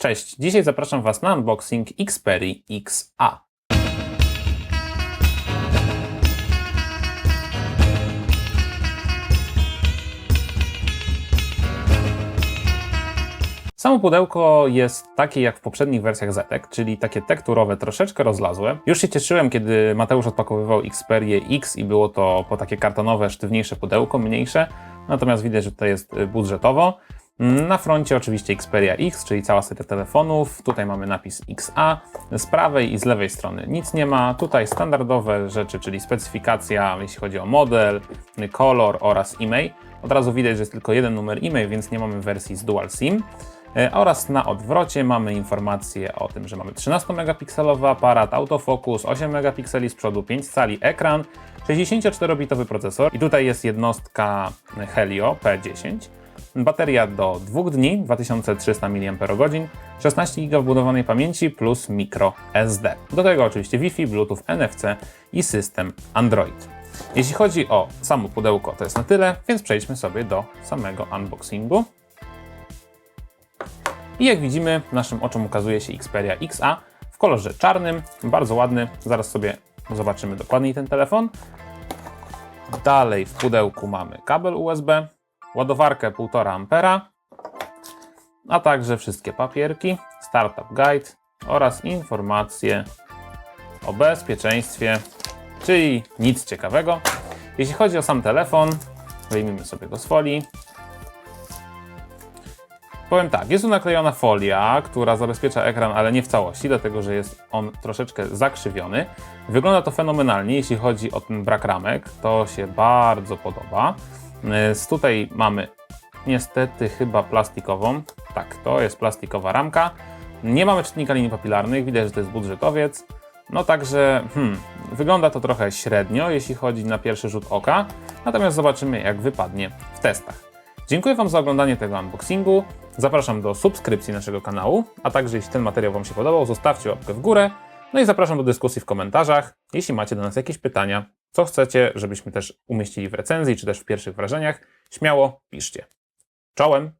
Cześć, dzisiaj zapraszam Was na unboxing Xperia XA. Samo pudełko jest takie jak w poprzednich wersjach Zetek, czyli takie tekturowe, troszeczkę rozlazłe. Już się cieszyłem, kiedy Mateusz odpakowywał Xperię X i było to po takie kartonowe, sztywniejsze pudełko, mniejsze. Natomiast widać, że to jest budżetowo. Na froncie oczywiście Xperia X, czyli cała seria telefonów. Tutaj mamy napis XA. Z prawej i z lewej strony nic nie ma. Tutaj standardowe rzeczy, czyli specyfikacja, jeśli chodzi o model, kolor oraz e-mail. Od razu widać, że jest tylko jeden numer e-mail, więc nie mamy wersji z dual SIM. E, Oraz na odwrocie mamy informację o tym, że mamy 13-megapikselowy aparat, autofokus, 8 megapikseli z przodu, 5 cali ekran, 64-bitowy procesor i tutaj jest jednostka Helio P10. Bateria do 2 dni, 2300 mAh, 16 GB wbudowanej pamięci plus micro SD. Do tego oczywiście Wi-Fi, Bluetooth, NFC i system Android. Jeśli chodzi o samo pudełko, to jest na tyle, więc przejdźmy sobie do samego unboxingu. I jak widzimy, naszym oczom ukazuje się Xperia XA w kolorze czarnym, bardzo ładny. Zaraz sobie zobaczymy dokładniej ten telefon. Dalej w pudełku mamy kabel USB, ładowarkę 1,5 A, a także wszystkie papierki, startup guide oraz informacje o bezpieczeństwie, czyli nic ciekawego. Jeśli chodzi o sam telefon, wyjmijmy sobie go z folii. Powiem tak, jest tu naklejona folia, która zabezpiecza ekran, ale nie w całości, dlatego że jest on troszeczkę zakrzywiony. Wygląda to fenomenalnie, jeśli chodzi o ten brak ramek, to się bardzo podoba. Z tutaj mamy niestety chyba plastikową, tak, to jest plastikowa ramka. Nie mamy czytnika linii papilarnych, widać, że to jest budżetowiec. No także, hmm, wygląda to trochę średnio, jeśli chodzi na pierwszy rzut oka, natomiast zobaczymy, jak wypadnie w testach. Dziękuję Wam za oglądanie tego unboxingu. Zapraszam do subskrypcji naszego kanału, a także jeśli ten materiał Wam się podobał, zostawcie łapkę w górę. No i zapraszam do dyskusji w komentarzach. Jeśli macie do nas jakieś pytania, co chcecie, żebyśmy też umieścili w recenzji, czy też w pierwszych wrażeniach, śmiało piszcie. Czołem!